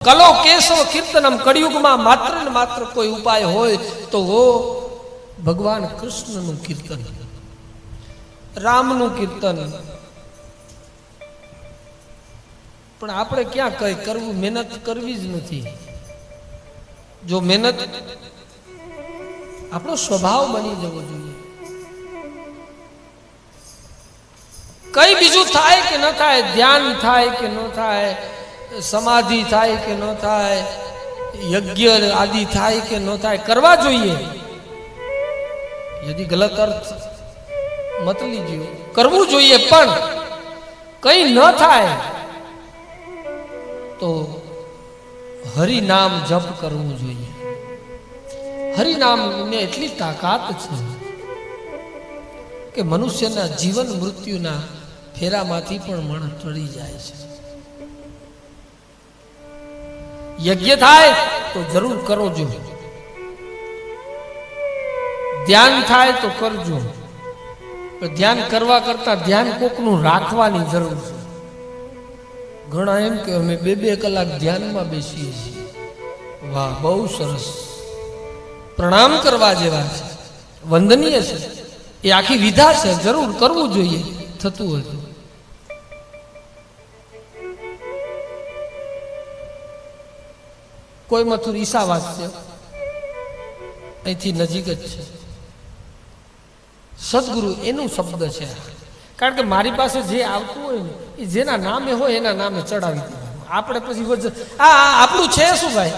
કલો કેશવ કીર્તનમ, કળિયુગમાં માત્ર ને માત્ર કોઈ ઉપાય હોય તો હો ભગવાન કૃષ્ણનું કીર્તન, રામનું કીર્તન. પણ આપણે ક્યાં કઈ કરવું? મહેનત કરવી જ નથી. જો મહેનત આપણો સ્વભાવ બની જવો જોઈએ. કઈ બીજું થાય કે ન થાય? ધ્યાન થાય કે ન થાય? સમાધિ થાય કે ન થાય, યજ્ઞ આદિ થાય કે ન થાય, કરવા જોઈએ. યદि ગલત અર્થ મત લીજો કરવું જોઈએ પણ કઈ ન થાય તો હરિ નામ જપ કરવું જોઈએ. હરિ નામ ને એટલી તાકાત છે કે મનુષ્યના જીવન મૃત્યુના ફેરામાંથી પણ મણ ટળી જાય છે. યજ્ઞ થાય તો જરૂર કરો જો. ધ્યાન થાય તો કરજો. ધ્યાન કરવા કરતા ધ્યાન કોકનું રાખવાની જરૂર છે. ઘણા એમ કે અમે બે બે કલાક ધ્યાનમાં બેસીએ છીએ. વાહ, બહુ સરસ. પ્રણામ કરવા જેવા છે. વંદનીય છે. એ આખી વિધા છે. જરૂર કરવું જોઈએ. થતું હોય કોઈ મથુર ઈશાવાસ છે? અહીંથી નજીક જ છે. સદગુરુ એનું શબ્દ છે. કારણ કે મારી પાસે જે આવતું હોય ને, એ જેના નામે હોય એના નામે ચડાવી દેવાનું. આપણે પછી આ આપણું છે શું ભાઈ?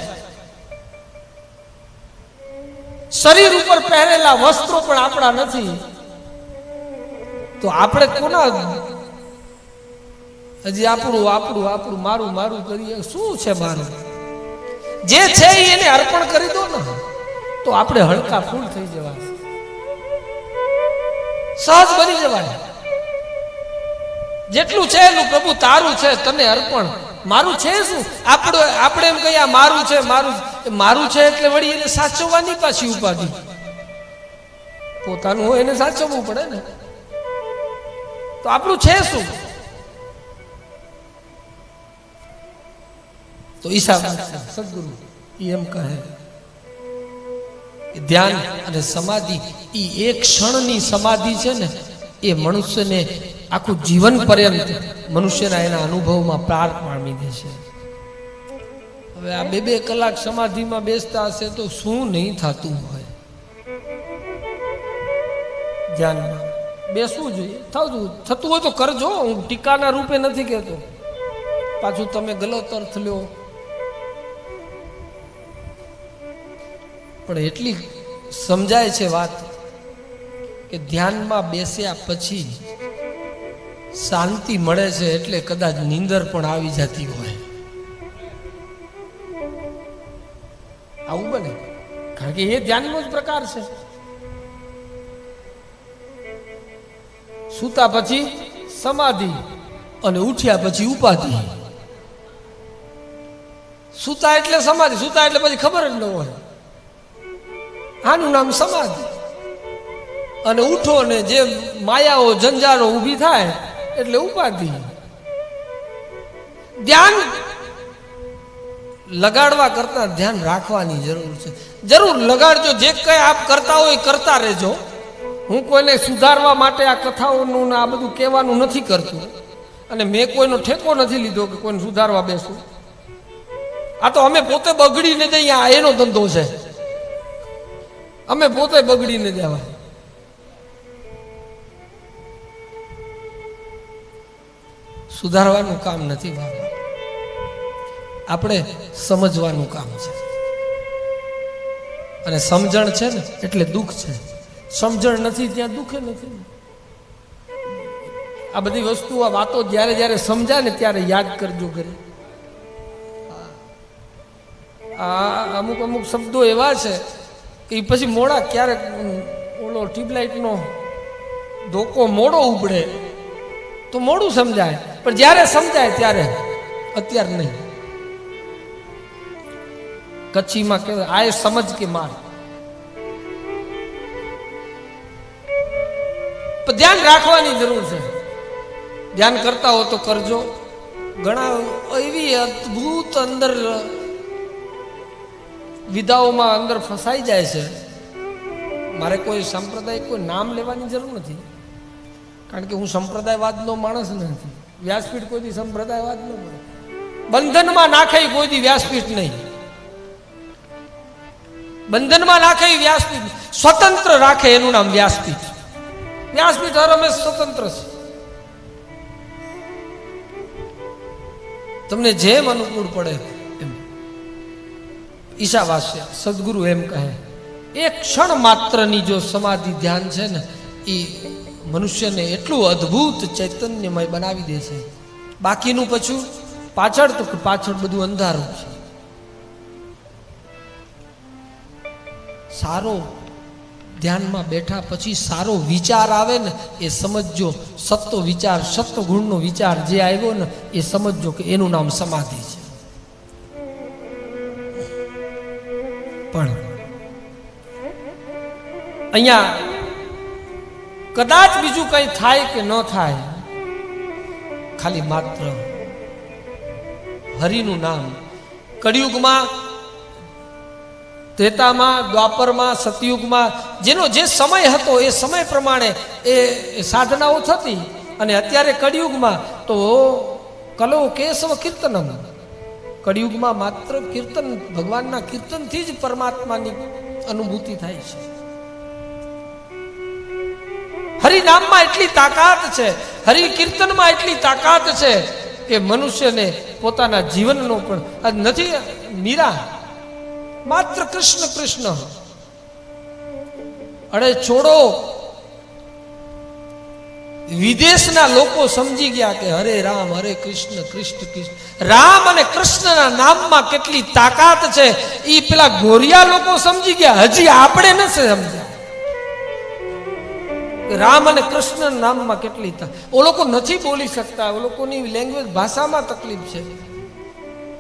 શરીર ઉપર પહેરેલા વસ્ત્રો પણ આપણા નથી. તો આપણે કોના હજી આપણું આપણું આપણું મારું મારું કરીએ? શું છે મારું? જે છે એને અર્પણ કરી દો ને, તો આપણે હલકા ફૂલ થઈ જવા સહજ બની જવાય જેટલું છે એનું પ્રભુ તારું છે, તને અર્પણ. મારું છે શું? આપણે આપણે એમ કહીએ મારું છે, મારું મારું છે એટલે વળી એને સાચવવાની પાછી ઉપાધિ. પોતાનું હોય એને સાચવવું પડે ને. તો આપણું છે શું? તો ઈશા સદગુરુ એ એમ કહે ધ્યાન અને સમાધિ એ એક ક્ષણની સમાધિ છે ને, એ મનુષ્યને આખું જીવન પર્યંત મનુષ્યના એના અનુભવમાં પ્રાર પામી દે છે. હવે આ બે બે કલાક સમાધિમાં બેસતા હશે તો શું નહીં થતું હોય. ધ્યાનમાં બેસવું જોઈએ. થતું થતું હોય તો કરજો. હું ટીકાના રૂપે નથી કહેતો. પાછું તમે ગલત અર્થ લ્યો. પણ એટલી સમજાય છે વાત કે ધ્યાનમાં બેસ્યા પછી શાંતિ મળે છે એટલે કદાચ નીંદર પણ આવી જતી હોય. આવું બને? કારણ કે એ ધ્યાનનો જ પ્રકાર છે. સૂતા પછી સમાધિ અને ઉઠ્યા પછી ઉપાધિ. સૂતા એટલે સમાધિ, સૂતા એટલે પછી ખબર જ ન હોય. આનું નામ સમાધિ. અને ઉઠો ને જે માયાઓ જંજારો ઊભી થાય એટલે ઉપાધિ. ધ્યાન લગાડવા કરતા ધ્યાન રાખવાની જરૂર છે. જરૂર લગાડજો, જે કઈ આપ કરતા હોય કરતા રહેજો. હું કોઈને સુધારવા માટે આ કથાઓનું ને આ બધું કહેવાનું નથી કરતું. અને મેં કોઈનો ઠેકો નથી લીધો કે કોઈને સુધારવા બેસું. આ તો અમે પોતે બગડીને જઈએ આ એનો ધંધો છે. અમે પોતે બગડીને જવા સુધારવાનું કામ નથી આપણે સમજવાનું કામ છે. અને સમજણ છે ને, એટલે દુઃખ છે. સમજણ નથી, ત્યાં દુઃખે નથી. આ બધી વસ્તુ, આ વાતો જ્યારે જ્યારે સમજાય ને ત્યારે યાદ કરજો ઘરે. આ અમુક અમુક શબ્દો એવા છે ઈ પછી મોડા ક્યારેક ઓલો ટ્યુબલાઇટનો ધોકો મોડો ઉપડે. તો મોડું સમજાય. પણ જ્યારે સમજાય ત્યારે અત્યારે નહીં. કચ્છીમાં કે આય સમજ કે માર ધ્યાન રાખવાની જરૂર છે. ધ્યાન કરતા હો તો કરજો. ઘણા એવી અદ્ભુત અંદર વિધાઓમાં અંદર ફસાઈ જાય છે. મારે કોઈ સંપ્રદાય કોઈ નામ લેવાની જરૂર નથી. કારણ કે હું સંપ્રદાયવાદનો માણસ નથી. વ્યાસપીઠ કોઈથી સંપ્રદાયવાદ ન મળે બંધનમાં નાખાય કોઈથી વ્યાસપીઠ નહીં. બંધનમાં નાખે વ્યાસપીઠ સ્વતંત્ર રાખે એનું નામ વ્યાસપીઠ. વ્યાસપીઠ હરમેશ સ્વતંત્ર છે. તમને જેમ અનુકૂળ પડે ઈશાવાસ્ય, સદગુરુ એમ કહે, એક ક્ષણ માત્રની જો સમાધિ ધ્યાન છે ને એ મનુષ્યને એટલું અદ્ભુત ચૈતન્યમય બનાવી દે છે. બાકીનું પછી પાછળ તો પાછળ બધું અંધારું છે. સારો ધ્યાનમાં બેઠા પછી સારો વિચાર આવે ને, એ સમજજો સત્તો વિચાર સત્વ ગુણનો વિચાર જે આવ્યો ને, એ સમજજો કે એનું નામ સમાધિ છે. પણ અહીંયા કદાચ બીજું કંઈ થાય કે ન થાય, ખાલી માત્ર હરિનું નામ. કળિયુગમાં, ત્રેતામાં, દ્વાપરમાં, સતયુગમાં, જેનો જે સમય હતો, એ સમય પ્રમાણે એ સાધનાઓ થતી. અને અત્યારે કળિયુગમાં તો કલો કેશવ કીર્તનમ. કળિયુગમાં માત્ર કીર્તન, ભગવાનના કીર્તનથી જ પરમાત્માની અનુભૂતિ થાય છે. હરિનામમાં એટલી તાકાત છે હરિ કીર્તનમાં એટલી તાકાત છે કે મનુષ્યને પોતાના જીવનનો પણ, આ નથી, મીરા, માત્ર કૃષ્ણ કૃષ્ણ. અરે છોડો વિદેશના લોકો સમજી ગયા કે હરે રામ, હરે કૃષ્ણ કૃષ્ણ કૃષ્ણ. રામ અને કૃષ્ણના નામમાં કેટલી તાકાત છે એ પેલા ગોરિયા લોકો સમજી ગયા. હજી આપણે નથી સમજ્યા. રામ અને કૃષ્ણ નામમાં કેટલી ઓ લોકો નથી બોલી શકતા, ઓ લોકોની લેંગ્વેજ ભાષામાં તકલીફ છે.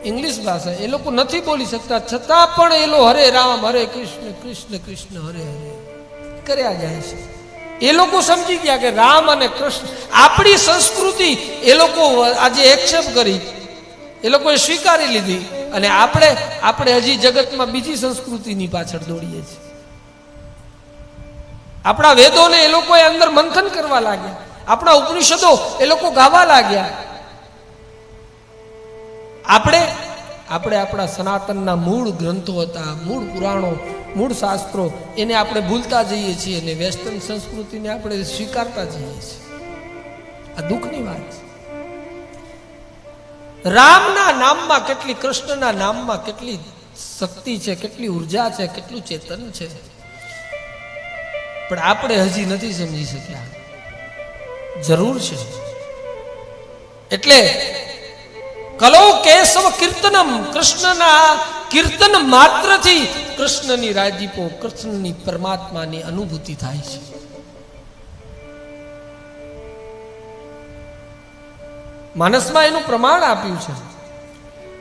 ઇંગ્લિશ ભાષા, એ લોકો નથી બોલી શકતા. છતાં પણ એ લોકો હરે રામ, હરે કૃષ્ણ કૃષ્ણ કૃષ્ણ, હરે હરે. કર્યા જાય છે. એ લોકો સમજી ગયા કે રામ અને કૃષ્ણ, આપણી સંસ્કૃતિ એ લોકો આજે એક્સેપ્ટ કરી. એ લોકોએ સ્વીકારી લીધી અને આપણે આપણે હજી જગતમાં બીજી સંસ્કૃતિની પાછળ દોડીએ છીએ. આપણા વેદોને એ લોકોએ અંદર મંથન કરવા લાગ્યા. આપણા ઉપનિષદો એ લોકો ગાવા લાગ્યા. આપણે આપણે આપણા સનાતનના મૂળ ગ્રંથો હતા, મૂળ પુરાણો મૂળ શાસ્ત્રો એને આપણે ભૂલતા જઈએ છીએ અને વેસ્ટર્ન સંસ્કૃતિને આપણે સ્વીકારતા જઈએ છીએ. આ દુઃખની વાત છે. રામના નામમાં કેટલી, કૃષ્ણના નામમાં કેટલી શક્તિ છે, કેટલી ઊર્જા છે, કેટલું ચેતન છે? પણ આપણે હજી નથી સમજી શક્યા. જરૂર છે. એટલે કલો કેશવ કીર્તનમ કૃષ્ણના કીર્તન માત્રથી કૃષ્ણની રાજીપો કૃષ્ણની પરમાત્માની અનુભૂતિ થાય છે. માનસમાં એનું પ્રમાણ આપ્યું છે.